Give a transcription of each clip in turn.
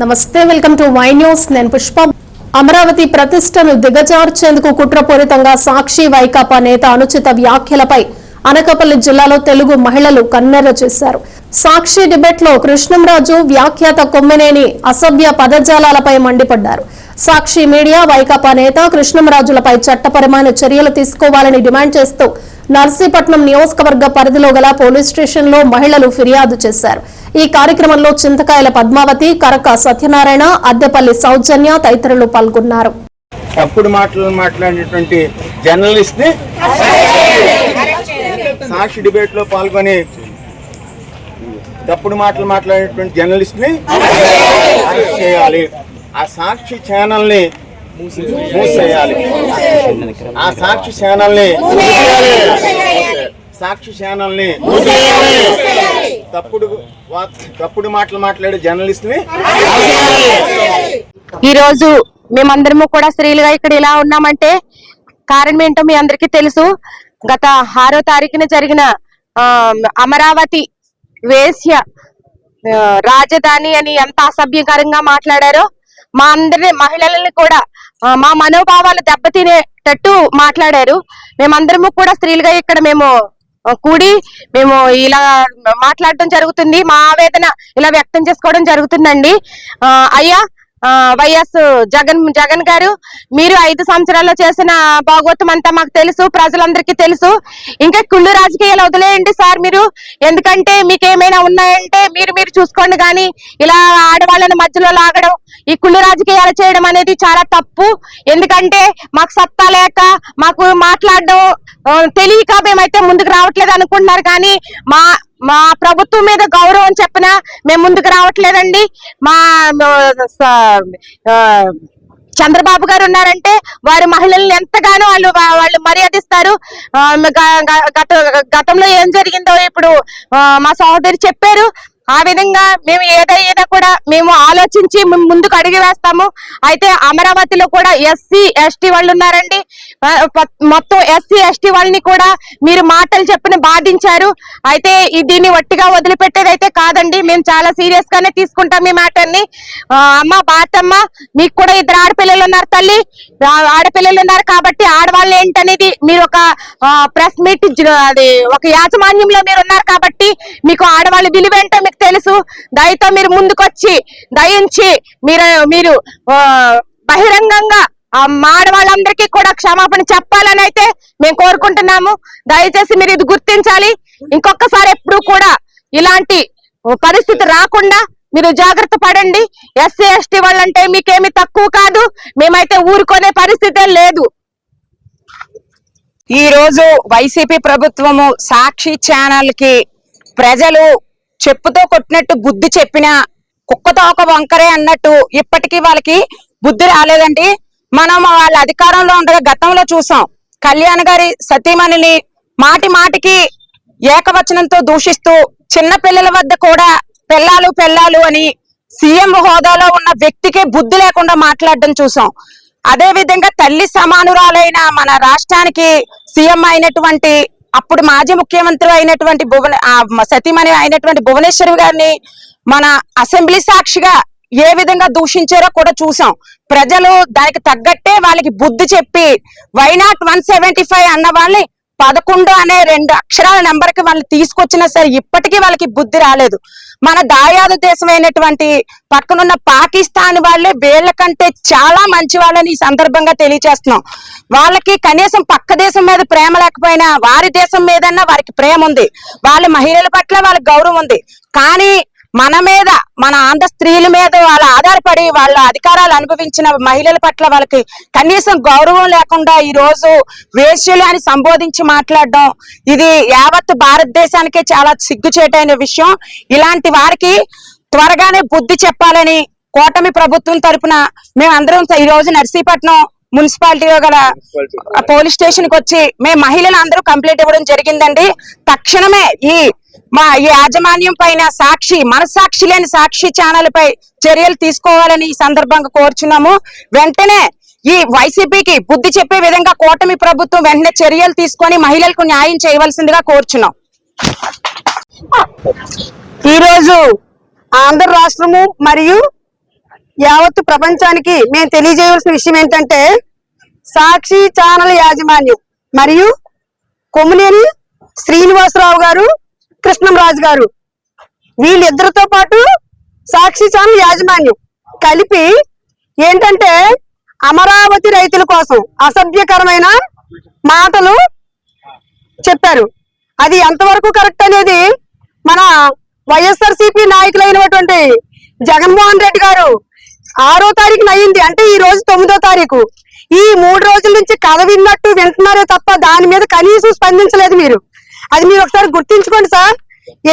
నమస్తే welcome to Y news. నేను పుష్ప. అమరావతి ప్రతిష్టను దిగజార్చేందుకు కుట్రపూరితంగా సాక్షి వైకాపా నేత అనుచిత వ్యాఖ్యలపై అనకాపల్లి జిల్లాలో తెలుగు మహిళలు కన్నెర్ర చేశారు. సాక్షి డిబేట్లో కృష్ణంరాజు వ్యాఖ్యాత కొమ్మినేని అసభ్య పదజాలాలపై మండిపడ్డారు. సాక్షి మీడియా వైకాపా నేత కృష్ణంరాజులపై చట్టపరమైన చర్యలు తీసుకోవాలని డిమాండ్ చేస్తూ నర్సీపట్నం నియోజకవర్గ పరిధిలో గల పోలీస్ స్టేషన్లో మహిళలు ఫిర్యాదు చేశారు. ఈ కార్యక్రమంలో చింతకాయల పద్మావతి కరక సత్యనారాయణ అద్దెపల్లి సౌజన్య తదితరులు పాల్గొన్నారు. తప్పుడు మాటలు మాట్లాడినటువంటి జర్నలిస్ట్ని సాక్షి డిబేట్లో పాల్గొని తప్పుడు మాటలు మాట్లాడినటువంటి జర్నలిస్ట్ని అరెస్ట్ చేయాలి. ఆ సాక్షి ఛానల్ని మూసేయాలి. ఆ సాక్షి ఛానల్ని సాక్షి ఛానల్ని తప్పుడు తప్పుడు మాటలు మాట్లాడే జర్నలిస్ట్ని ఈరోజు మేమందరము కూడా స్త్రీలుగా ఇక్కడ ఇలా ఉన్నామంటే కారణం ఏంటో మీ అందరికీ తెలుసు. గత ఆరో తారీఖున జరిగిన అమరావతి వేశ్య రాజధాని అని ఎంత అసభ్యకరంగా మాట్లాడారో మా అందరి మహిళలని కూడా మా మనోభావాలు దెబ్బతినేటట్టు మాట్లాడారు. మేమందరము కూడా స్త్రీలుగా ఇక్కడ మేము కూడి మేము ఇలా మాట్లాడటం జరుగుతుంది. మా ఆవేదన ఇలా వ్యక్తం చేసుకోవడం జరుగుతుందండి. ఆ, అయ్యా వైఎస్ జగన్ జగన్ గారు మీరు ఐదు సంవత్సరాల్లో చేసిన భాగోత్వం అంతా మాకు తెలుసు ప్రజలందరికీ తెలుసు. ఇంకా కుళ్ళు రాజకీయాలు వదిలేయండి సార్ మీరు. ఎందుకంటే మీకు ఏమైనా ఉన్నాయంటే మీరు మీరు చూసుకోండి కానీ ఇలా ఆడవాళ్ళని మధ్యలో లాగడం ఈ కుళ్ళు రాజకీయాలు చేయడం అనేది చాలా తప్పు. ఎందుకంటే మాకు సత్తా లేక మాకు మాట్లాడడం తెలియక మేమైతే ముందుకు రావట్లేదు అనుకుంటున్నారు కానీ మా మా ప్రభుత్వం మీద గౌరవం చెప్పిన మేము ముందుకు రావట్లేదండి. మా స- ఆ, చంద్రబాబు గారు ఉన్నారంటే వారి మహిళల్ని ఎంతగానో వాళ్ళు వాళ్ళు మర్యాదిస్తారు. గత గతంలో ఏం జరిగిందో ఇప్పుడు మా సహోదరి చెప్పారు. ఆ విధంగా మేము ఏదైనా కూడా మేము ఆలోచించి ముందుకు అడిగి వేస్తాము. అయితే అమరావతిలో కూడా ఎస్సీ ఎస్టీ వాళ్ళు ఉన్నారండి. మొత్తం ఎస్సీ ఎస్టీ వాళ్ళని కూడా మీరు మాటలు చెప్పిన బాధించారు. అయితే దీన్ని ఒట్టిగా వదిలిపెట్టేది అయితే కాదండి. మేము చాలా సీరియస్ గానే తీసుకుంటాం ఈ మ్యాటర్ని. అమ్మ బాతమ్మ మీకు కూడా ఇద్దరు ఆడపిల్లలు ఉన్నారు తల్లి. ఆడపిల్లలు ఉన్నారు కాబట్టి ఆడవాళ్ళు ఏంటనేది మీరు ఒక ప్రెస్ మీట్ అది ఒక యాజమాన్యంలో మీరు ఉన్నారు కాబట్టి మీకు ఆడవాళ్ళు విలువ ఏంటో మీకు తెలుసు. దయతో మీరు ముందుకొచ్చి దయించి మీరు మీరు బహిరంగంగా ఆ మాడవాళ్ళందరికీ కూడా క్షమాపణ చెప్పాలని అయితే మేము కోరుకుంటున్నాము. దయచేసి మీరు ఇది గుర్తించాలి. ఇంకొకసారి ఎప్పుడు కూడా ఇలాంటి పరిస్థితి రాకుండా మీరు జాగ్రత్త పడండి. ఎస్సీ ఎస్టీ వాళ్ళంటే మీకేమి తక్కువ కాదు. మేమైతే ఊరుకునే పరిస్థితే లేదు. ఈ రోజు వైసీపీ ప్రభుత్వము సాక్షి ఛానల్కి ప్రజలు చెప్పుతో కొట్టినట్టు బుద్ధి చెప్పిన కుక్కతో ఒక వంకరే అన్నట్టు ఇప్పటికీ వాళ్ళకి బుద్ధి రాలేదండి. మనం వాళ్ళ అధికారంలో ఉండగా గతంలో చూసాం. కళ్యాణ్ గారి సతీమణిని మాటి మాటికి ఏకవచనంతో దూషిస్తూ చిన్న పిల్లల వద్ద కూడా పెళ్ళాలు పెళ్ళాలు అని సీఎం హోదాలో ఉన్న వ్యక్తికే బుద్ధి లేకుండా మాట్లాడడం చూసాం. అదే విధంగా తల్లి సమానురాలైన మన రాష్ట్రానికి సీఎం అయినటువంటి అప్పుడు మాజీ ముఖ్యమంత్రి అయినటువంటి భువన ఆ, సతీమణి అయినటువంటి భువనేశ్వరి గారిని మన అసెంబ్లీ సాక్షిగా ఏ విధంగా దూషించారో కూడా చూసాం. ప్రజలు దానికి తగ్గట్టే వాళ్ళకి బుద్ధి చెప్పి why not one seventy five అన్న వాళ్ళని పదకొండు అనే రెండు అక్షరాల నెంబర్కి వాళ్ళు తీసుకొచ్చినా సరే ఇప్పటికీ వాళ్ళకి బుద్ధి రాలేదు. మన దాయాదు దేశమైనటువంటి పక్కనున్న పాకిస్తాన్ వాళ్ళే వీళ్ళ కంటే చాలా మంచి వాళ్ళని ఈ సందర్భంగా తెలియజేస్తున్నాం వాళ్ళకి కనీసం పక్క దేశం మీద ప్రేమ లేకపోయినా వారి దేశం మీదన్నా వారికి ప్రేమ ఉంది. వాళ్ళ మహిళల పట్ల వాళ్ళకి గౌరవం ఉంది. కానీ మన మీద మన ఆంధ్ర స్త్రీల మీద వాళ్ళ ఆధారపడి వాళ్ళ అధికారాలు అనుభవించిన మహిళల పట్ల వాళ్ళకి కనీసం గౌరవం లేకుండా ఈ రోజు వేశ్యలు అని సంబోధించి మాట్లాడడం ఇది యావత్ భారతదేశానికే చాలా సిగ్గుచేటైన విషయం. ఇలాంటి వారికి త్వరగానే బుద్ధి చెప్పాలని కూటమి ప్రభుత్వం తరపున మేము అందరం ఈ రోజు నర్సీపట్నం మున్సిపాలిటీలో గల పోలీస్ స్టేషన్కి వచ్చి మేము మహిళలు అందరూ కంప్లైంట్ ఇవ్వడం జరిగిందండి. తక్షణమే ఈ మా ఈ యాజమాన్యం పైన సాక్షి మనసాక్షి లేని సాక్షి ఛానల్ పై చర్యలు తీసుకోవాలని ఈ సందర్భంగా కోరుచున్నాము. వెంటనే ఈ వైసీపీకి బుద్ధి చెప్పే విధంగా కూటమి ప్రభుత్వం వెంటనే చర్యలు తీసుకొని మహిళలకు న్యాయం చేయవలసిందిగా కోరుచున్నాం. ఈరోజు ఆంధ్ర రాష్ట్రము మరియు యావత్తు ప్రపంచానికి మేము తెలియజేయవలసిన విషయం ఏంటంటే సాక్షి ఛానల్ యాజమాన్యం మరియు కొమ్మినేని శ్రీనివాసరావు గారు కృష్ణంరాజు గారు. వీళ్ళిద్దరితో పాటు సాక్షి ఛానల్ యాజమాన్యం కలిపి ఏంటంటే అమరావతి రైతుల కోసం అసభ్యకరమైన మాటలు చెప్పారు. అది ఎంతవరకు కరెక్ట్ అనేది మన వైఎస్ఆర్సీపీ నాయకులైనటువంటి జగన్మోహన్ రెడ్డి గారు ఆరో తారీఖున అయింది. అంటే ఈ రోజు తొమ్మిదో తారీఖు. ఈ మూడు రోజుల నుంచి కథ విన్నట్టు వింటున్నారే తప్ప దాని మీద కనీసం స్పందించలేదు మీరు. అది మీరు ఒకసారి గుర్తించుకోండి సార్.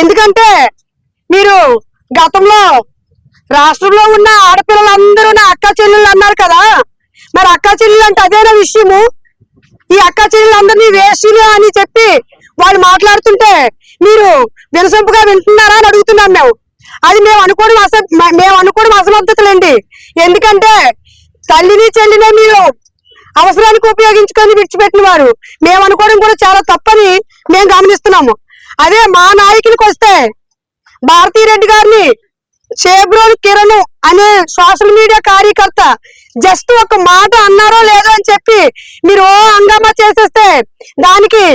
ఎందుకంటే మీరు గతంలో రాష్ట్రంలో ఉన్న ఆడపిల్లలందరూ నా అక్క చెల్లెళ్ళు అన్నారు కదా. మరి అక్క చెల్లెలు అంటే అదేనా విషయము? ఈ అక్క చెల్లెలందరినీ వేసులు అని చెప్పి వాళ్ళు మాట్లాడుతుంటే మీరు వినసొంపుగా వింటున్నారా అని అడుగుతున్నాం మేము. అది మేము అనుకోవడం అస మేము అనుకోవడం అసమర్థతలండి. ఎందుకంటే తల్లిని చెల్లినే మీరు అవసరానికి ఉపయోగించుకొని విడిచిపెట్టిన వారు. మేము అనుకోవడం కూడా చాలా తప్పని మేము గమనిస్తున్నాము. అదే మా నాయకునికి వస్తే భారతీ రెడ్డి గారిని చేబ్రోల్ కిరణ్ అనే సోషల్ మీడియా కార్యకర్త జస్ట్ ఒక మాట అన్నారో లేదో అని చెప్పి మీరు ఓ హంగామా చేసేస్తే దానికి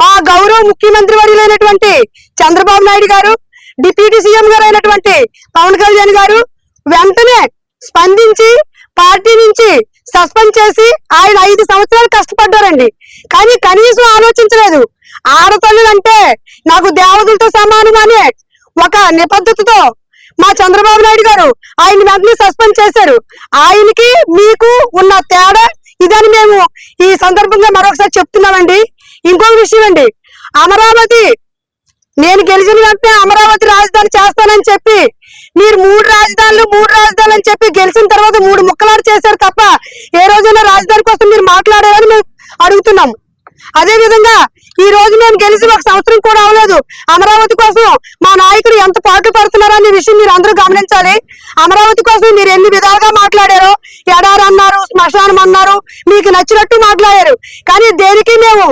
మా గౌరవ ముఖ్యమంత్రి వర్యులైనటువంటి చంద్రబాబు నాయుడు గారు డిప్యూటీ సీఎం గారు అయినటువంటి పవన్ కళ్యాణ్ గారు వెంటనే స్పందించి పార్టీ నుంచి సస్పెండ్ చేసి ఆయన ఐదు సంవత్సరాలు కష్టపడ్డారండి. కానీ కనీసం ఆలోచించలేదు. ఆడతల్లులు అంటే నాకు దేవతలతో సమానం అనే ఒక నిబద్ధతతో మా చంద్రబాబు నాయుడు గారు ఆయన వెంటనే సస్పెండ్ చేశారు. ఆయనకి మీకు ఉన్న తేడా ఇదని మేము ఈ సందర్భంగా మరొకసారి చెప్తున్నామండి. ఇంకొక విషయం అండి. అమరావతి నేను గెలిచిన వెంటనే అమరావతి రాజధాని చేస్తానని చెప్పి మీరు మూడు రాజధానులు మూడు రాజధానులు అని చెప్పి గెలిచిన తర్వాత మూడు ముక్కలాడు చేశారు తప్ప ఏ రోజైనా రాజధాని కోసం మీరు మాట్లాడారని మేము అడుగుతున్నాం. అదే విధంగా ఈ రోజు మేము గెలిచి ఒక సంవత్సరం కూడా అవ్వలేదు. అమరావతి కోసం మా నాయకుడు ఎంత పాటు పడుతున్నారో అనే విషయం మీరు అందరూ గమనించాలి. అమరావతి కోసం మీరు ఎన్ని విధాలుగా మాట్లాడారో ఎడారు అన్నారు శ్మశానం అన్నారు మీకు నచ్చినట్టు మాట్లాడారు. కానీ దేనికి మేము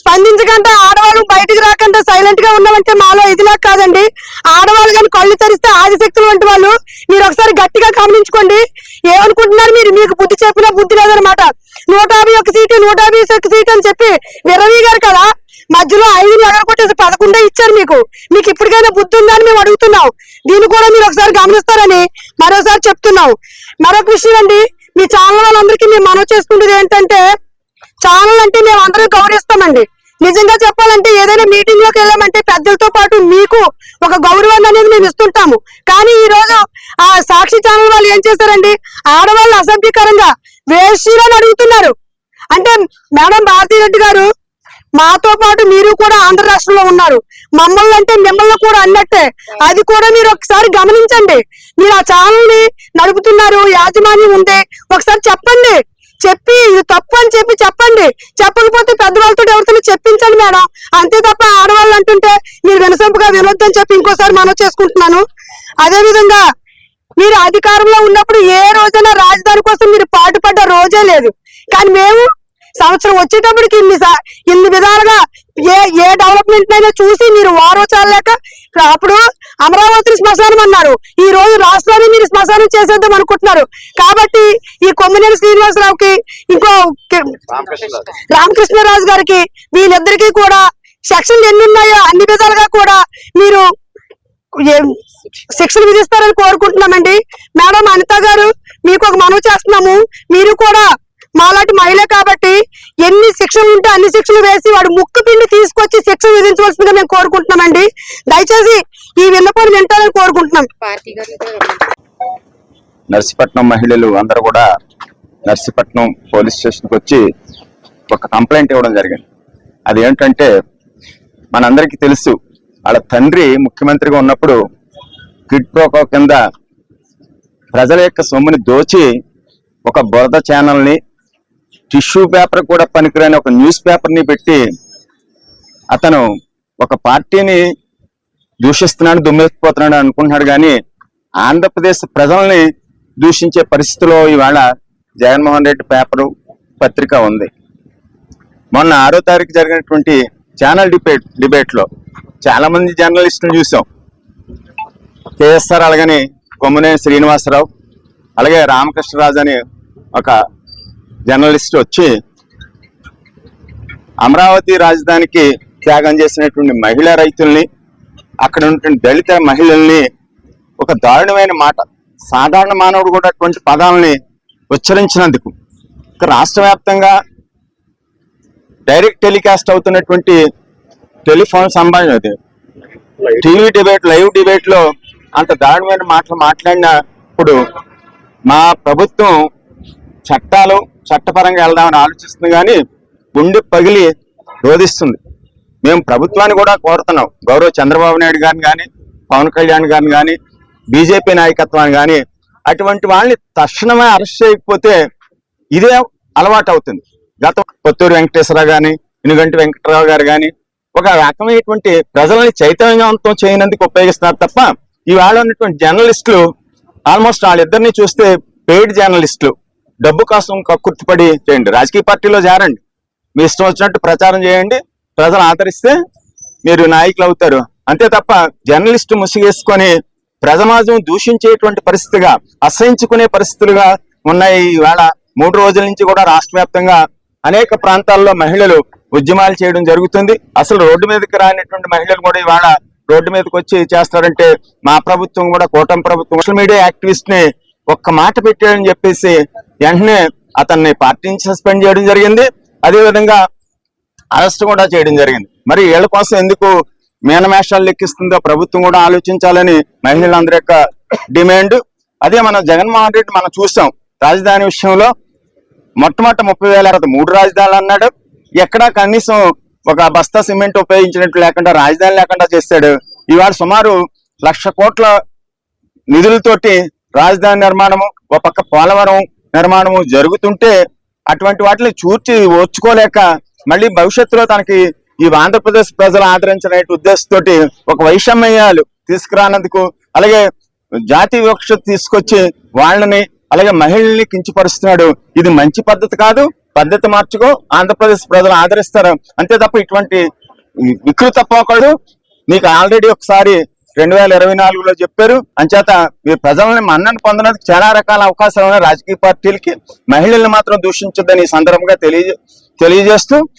స్పందించకుండా ఆడవాళ్ళు బయటకు రాకుండా సైలెంట్గా ఉన్నామంటే మాలో ఇదిలా కాదండి. ఆడవాళ్ళు కానీ కళ్ళు తెరిస్తే ఆదిశక్తులు వంటి వాళ్ళు మీరు ఒకసారి గట్టిగా గమనించుకోండి. ఏమనుకుంటున్నారు మీరు? మీకు బుద్ధి చెప్పినా బుద్ధి లేదనమాట నూట యాభై ఒక సీటు నూట యాభై ఒక సీటు అని చెప్పి విరవీ గారు కదా మధ్యలో ఐదు ఎగరగొట్టేసి పదకొండే ఇచ్చారు మీకు. మీకు ఇప్పటికైనా బుద్ధి ఉందా అని మేము అడుగుతున్నాం. దీన్ని కూడా మీరు ఒకసారి గమనిస్తారని మరోసారి చెప్తున్నాం. మరొక విషయం అండి మీ ఛానల్ వాళ్ళందరికీ మేము మనవి చేసుకుంటుంది ఏంటంటే ఛానల్ అంటే మేము అందరం గౌరవిస్తామండి. నిజంగా చెప్పాలంటే ఏదైనా మీటింగ్లోకి వెళ్ళామంటే పెద్దలతో పాటు మీకు ఒక గౌరవాన్ని అనేది మేము ఇస్తుంటాము. కానీ ఈ రోజు ఆ సాక్షి ఛానల్ వాళ్ళు ఏం చేశారండి? ఆడవాళ్ళు అసభ్యకరంగా వేషీలని అడుగుతున్నారు. అంటే మేడం భారతీ రెడ్డి గారు మాతో పాటు మీరు కూడా ఆంధ్ర రాష్ట్రంలో ఉన్నారు. మమ్మల్ని అంటే మిమ్మల్ని కూడా అన్నట్టే. అది కూడా మీరు ఒకసారి గమనించండి. మీరు ఆ ఛానల్ని నడుపుతున్నారు యాజమాన్యం ఉంది ఒకసారి చెప్పండి. చెప్పి ఇది తప్పు అని చెప్పి చెప్పండి. చెప్పకపోతే పెద్దవాళ్ళతో ఎవరితో చెప్పించండి మేడం. అంతే తప్ప ఆడవాళ్ళు అంటుంటే మీరు వినసొంపుగా వినొద్దని చెప్పి ఇంకోసారి మనం చేసుకుంటున్నాను. అదే విధంగా మీరు అధికారంలో ఉన్నప్పుడు ఏ రోజైనా రాజధాని కోసం మీరు పాటుపడ్డ రోజే లేదు. కానీ మేము సంవత్సరం వచ్చేటప్పటికి ఇన్ని ఇన్ని విధాలుగా ఏ ఏ డెవలప్మెంట్ అయినా చూసి మీరు వారో చాలలేక అప్పుడు అమరావతి శ్మశానం అన్నారు. ఈ రోజు రాష్ట్రాన్ని మీరు శ్మశానం చేసేద్దాం అనుకుంటున్నారు. కాబట్టి ఈ కొమ్మినేని శ్రీనివాసరావుకి ఇంకో రామకృష్ణరాజు. గారికి వీళ్ళిద్దరికీ కూడా సెక్షన్లు ఎన్ని ఉన్నాయో అన్ని విధాలుగా కూడా మీరు శిక్షలు విధిస్తారని కోరుకుంటున్నామండి. మేడం అనిత గారు మీకు ఒక మనవి చేస్తున్నాము. మీరు కూడా మాలాంటి మహిళ ఎన్ని శిక్షలు ఉంటే అన్ని శిక్షలు వేసి వాడు ముక్కు పిండి తీసుకొచ్చి శిక్ష విధించవలసిందిగా మేము కోరుకుంటున్నామండి. దయచేసి ఈ విన్నపాన్ని వింటారని కోరుకుంటున్నాం. నర్సీపట్నం మహిళలు అందరూ కూడా నర్సీపట్నం పోలీస్ స్టేషన్కి వచ్చి ఒక కంప్లైంట్ ఇవ్వడం జరిగింది. అది ఏంటంటే మనందరికీ తెలుసు వాళ్ళ తండ్రి ముఖ్యమంత్రిగా ఉన్నప్పుడు కిడ్ ప్రోకో కింద ప్రజల యొక్క సొమ్ముని దోచి ఒక బురద ఛానల్ని టిష్యూ పేపర్ కూడా పనికిరాని ఒక న్యూస్ పేపర్ని పెట్టి అతను ఒక పార్టీని దూషిస్తున్నాడు దుమ్మెత్తిపోతున్నాడు అనుకుంటున్నాడు కానీ ఆంధ్రప్రదేశ్ ప్రజల్ని దూషించే పరిస్థితిలో ఇవాళ జగన్మోహన్ రెడ్డి పేపరు పత్రిక ఉంది. మొన్న ఆరో తారీఖు జరిగినటువంటి ఛానల్ డిబేట్ డిబేట్లో చాలామంది జర్నలిస్టులు చూసాం. కేఎస్ఆర్ అలాగని కొమ్మనేని శ్రీనివాసరావు అలాగే రామకృష్ణరాజు అని ఒక జర్నలిస్ట్ వచ్చి అమరావతి రాజధానికి త్యాగం చేసినటువంటి మహిళా రైతుల్ని అక్కడ ఉన్నటువంటి దళిత మహిళల్ని ఒక దారుణమైన మాట సాధారణ మానవుడు కూడా అటువంటి పదాలని ఉచ్చరించినందుకు రాష్ట్ర వ్యాప్తంగా డైరెక్ట్ టెలికాస్ట్ అవుతున్నటువంటి టెలిఫోన్ సంభాషణ అది. టీవీ డిబేట్ లైవ్ డిబేట్లో అంత దారుణమైన మాటలు మాట్లాడినప్పుడు మా ప్రభుత్వం చట్టాలు చట్టపరంగా వెళ్దామని ఆలోచిస్తుంది కానీ గుండె పగిలి రోధిస్తుంది. మేము ప్రభుత్వాన్ని కూడా కోరుతున్నాం. గౌరవ చంద్రబాబు నాయుడు గారిని కానీ పవన్ కళ్యాణ్ గారిని కానీ బీజేపీ నాయకత్వాన్ని కానీ అటువంటి వాళ్ళని తక్షణమే అరెస్ట్ చేయకపోతే ఇదే అలవాటు అవుతుంది గత పొత్తూరు వెంకటేశ్వరరావు గాని ఇనుగంటి వెంకటరావు గారు కానీ ఒక రకమైనటువంటి ప్రజల్ని చైతన్యవంతం చేయనందుకు ఉపయోగిస్తున్నారు తప్ప ఇవాళ ఉన్నటువంటి జర్నలిస్టులు ఆల్మోస్ట్ వాళ్ళిద్దరిని చూస్తే పెయిడ్ జర్నలిస్టులు. డబ్బు కోసం కక్కుర్తిపడి చేయండి. రాజకీయ పార్టీలో చేరండి. మీ ఇష్టం వచ్చినట్టు ప్రచారం చేయండి. ప్రజలు ఆదరిస్తే మీరు నాయకులు అవుతారు. అంతే తప్ప జర్నలిస్టు ముసిగేసుకొని ప్రజమాజం దూషించేటువంటి పరిస్థితిగా అసహించుకునే పరిస్థితులుగా ఉన్నాయి. ఈవేళ మూడు రోజుల నుంచి కూడా రాష్ట్ర వ్యాప్తంగా అనేక ప్రాంతాల్లో మహిళలు ఉద్యమాలు చేయడం జరుగుతుంది. అసలు రోడ్డు మీదకి రానటువంటి మహిళలు కూడా ఇవాళ రోడ్డు మీదకి వచ్చి చేస్తారంటే మా ప్రభుత్వం కూడా కూటమి ప్రభుత్వం సోషల్ మీడియా యాక్టివిస్ట్ని ఒక్క మాట పెట్టాడని చెప్పేసి వెంటనే అతన్ని పార్టీ నుంచి సస్పెండ్ చేయడం జరిగింది. అదే విధంగా అరెస్ట్ కూడా చేయడం జరిగింది. మరి వీళ్ళ కోసం ఎందుకు మీనమేషాలు లెక్కిస్తుందో ప్రభుత్వం కూడా ఆలోచించాలని మహిళలందరి యొక్క డిమాండ్. అదే మన జగన్మోహన్ రెడ్డి మనం చూసాం. రాజధాని విషయంలో మొట్టమొదటి ముప్పై వేల అరవై మూడు రాజధానులు అన్నాడు. ఎక్కడా కనీసం ఒక బస్తా సిమెంట్ ఉపయోగించినట్టు లేకుండా రాజధాని లేకుండా చేశాడు ఇవాళ సుమారు లక్ష కోట్ల నిధులతోటి రాజధాని నిర్మాణము ఒక పక్క పోలవరం నిర్మాణము జరుగుతుంటే అటువంటి వాటిని చూర్చి ఓర్చుకోలేక మళ్ళీ భవిష్యత్తులో తనకి ఈ ఆంధ్రప్రదేశ్ ప్రజలు ఆదరించిన ఉద్దేశంతోటి ఒక వైషమ్యాలు తీసుకురానందుకు అలాగే జాతి వివక్ష తీసుకొచ్చి వాళ్ళని అలాగే మహిళల్ని కించపరుస్తున్నాడు. ఇది మంచి పద్ధతి కాదు. పద్ధతి మార్చుకో. ఆంధ్రప్రదేశ్ ప్రజలు ఆదరిస్తారు. అంతే తప్ప ఇటువంటి వికృత పోకడు మీకు ఆల్రెడీ ఒకసారి రెండు వేల ఇరవై నాలుగులో చెప్పారు. అంచేత మీరు ప్రజలని మన్నను పొందడానికి చాలా రకాల అవకాశాలు ఉన్నాయి. రాజకీయ పార్టీలకి మహిళల్ని మాత్రం దూషించొద్దని ఈ సందర్భంగా తెలియజే తెలియజేస్తూ